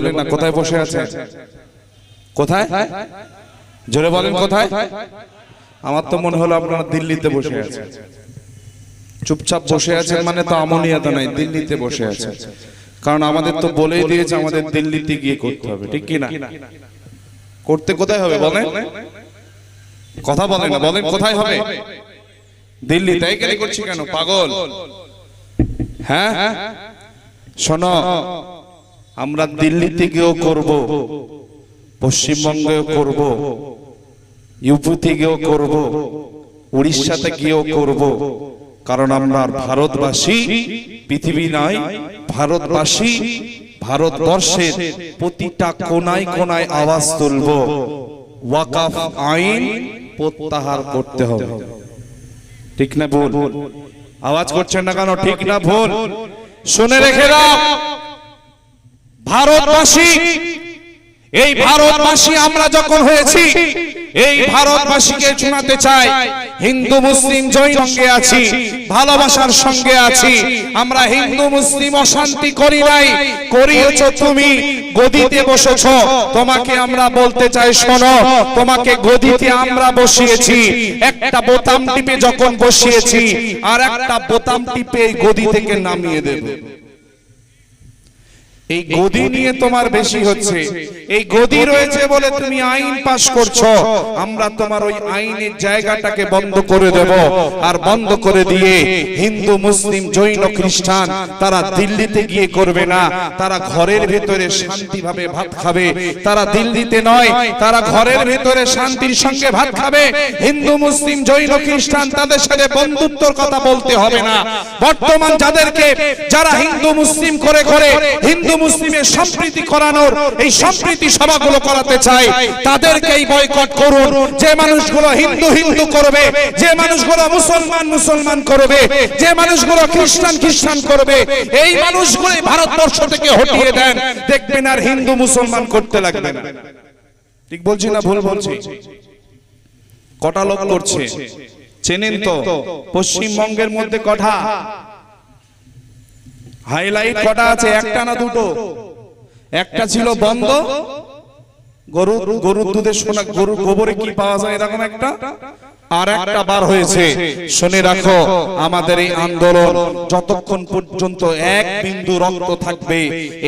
বলেন না, কোথায় বসে আছে? কোথায়? জোরে বলেন কোথায়? আমার তো মনে হলো আপনারা দিল্লিতে বসে আছে চুপচাপ বসে আছেন মানে তো আমনিয়াতে নাই, দিল্লিতে বসে আছে কারণ আমাদের তো বলেই দিয়েছে আমাদের দিল্লিতে গিয়ে করতে হবে, ঠিক কি না করতে কোথায় হবে বলেন? কথা বলেন না, বলেন কোথায় হবে? দিল্লি, তাই কেন করছি কেন? পাগল? হ্যাঁ? শোনো আমরা দিল্লিতে গিয়েও করব, পশ্চিমবঙ্গেও করব ইউপিতে গিয়েও করব উড়িষ্যাতে গিয়েও করব, কারণ আমরা ভারতবাসী, পৃথিবী নয় ভারতবাসী ভারতবর্ষের প্রতিটা কোনায় কোনায় আওয়াজ তুলব, ওয়াকাফ আইন প্রত্যাহার করতে হবে। ঠিক না ভুল? আওয়াজ করছেন না কেন? ঠিক না ভুল? শুনে রেখে দাও! ভারতবাসী এই ভারতবাসী আমরা যখন হয়েছি এই ভারতবাসীকে শোনাতে চাই হিন্দু মুসলিম জয় সঙ্গে আছি ভালোবাসার সঙ্গে আছি আমরা হিন্দু মুসলিম অশান্তি করি নাই করিয়েছ তুমি গদিতে বসেছ তোমাকে আমরা বলতে চাই শোনো তোমাকে গদিতে আমরা বসিয়েছি একটা বোতাম টিপে যখন বসিয়েছি আর একটা বোতাম টিপে গদি থেকে নামিয়ে দেবে। এই গদি নিয়ে তোমার বেশি হচ্ছে। এই গদি রয়েছে বলে তুমি আইন পাশ করছ। আমরা তোমার ওই আইনের জায়গাটাকে বন্ধ করে দেব। আর বন্ধ করে দিয়ে হিন্দু মুসলিম জৈন খ্রিস্টান তারা দিল্লিতে গিয়ে করবে না। তারা ঘরের ভেতরে শান্তিভাবে ভাত খাবে। তারা দিল্লিতে নয়। তারা ঘরের ভেতরে শান্তির সঙ্গে ভাত খাবে। হিন্দু মুসলিম জৈন খ্রিস্টান তাদের সাথে বন্ধুত্বর কথা বলতে হবে না। বর্তমান যাদেরকে যারা হিন্দু মুসলিম করে করে হিন্দু মুসলিমের সম্প্রীতি করানোর এই সম্প্রীতি সভাগুলো করাতে চায় তাদেরকেই বয়কট করুন। যে মানুষগুলো হিন্দু হিন্দু করবে, যে মানুষগুলো মুসলমান মুসলমান করবে, যে মানুষগুলো খ্রিস্টান খ্রিস্টান করবে, এই মানুষগুলো ভারতবর্ষ থেকে হটিয়ে দেন। দেখবেন আর হিন্দু মুসলমান করতে লাগবে না। ঠিক বলছি না ভুল বলছি? কটা লোক করছে? চেনেন তো, পশ্চিমবঙ্গের মধ্যে কটা? হাইলাইট কটা আছে? একটা না দুটো? একটা ছিল বন্ধ। গরু গরুর দুধের সোনা গরু গোবরে কি পাওয়া যায় এরকম একটা? আর একটা বার হয়েছে। শুনে রাখো, আমাদের এই আন্দোলন যতক্ষণ পর্যন্ত এক বিন্দু রক্ত থাকবে,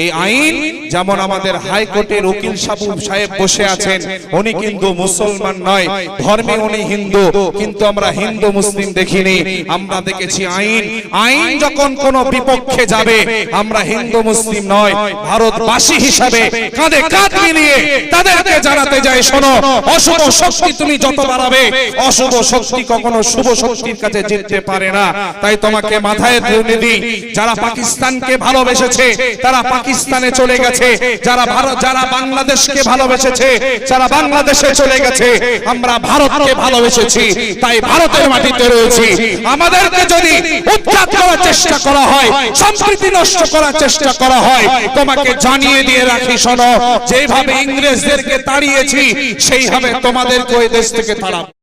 এই আইন যেমন আমাদের হাইকোর্টের উকিল সাবু সাহেব বসে আছেন, উনি কিন্তু মুসলমান নয়, ধর্মে উনি হিন্দু, কিন্তু আমরা হিন্দু মুসলিম দেখিনি, আমরা দেখেছি আইন আইন যখন কোন বিপক্ষে যাবে, আমরা হিন্দু মুসলিম নয়, ভারতবাসী হিসাবে কাঁধে কাঁধ মিলিয়ে তাদেরকে জানাতে যাই, শোনো, অশুভ শক্তি তুমি যত বাড়াবে, অশুভ শক্তি কখনো শুভ শক্তির কাছে জিততে পারে না। তাই তোমাকে মাথায় তুলে দিই, যারা পাকিস্তানকে ভালোবেসেছে, তারা পাকিস্তানে চলে গেছে, যারা ভারত, যারা বাংলাদেশকে ভালোবেসেছে, যারা বাংলাদেশে চলে গেছে, আমরা ভারতকে ভালোবেসেছি, তাই ভারতের মাটিতে রয়েছি। আমাদেরকে যদি উৎখাত করার চেষ্টা করা হয়, সম্প্রীতি নষ্ট করার চেষ্টা করা হয়, তোমাকে জানিয়ে দিয়ে রাখি, শোনো, যেভাবে ইংরেজদেরকে তাড়িয়েছি, সেইভাবে তোমাদেরকে ওই দেশ থেকে তাড়াবো।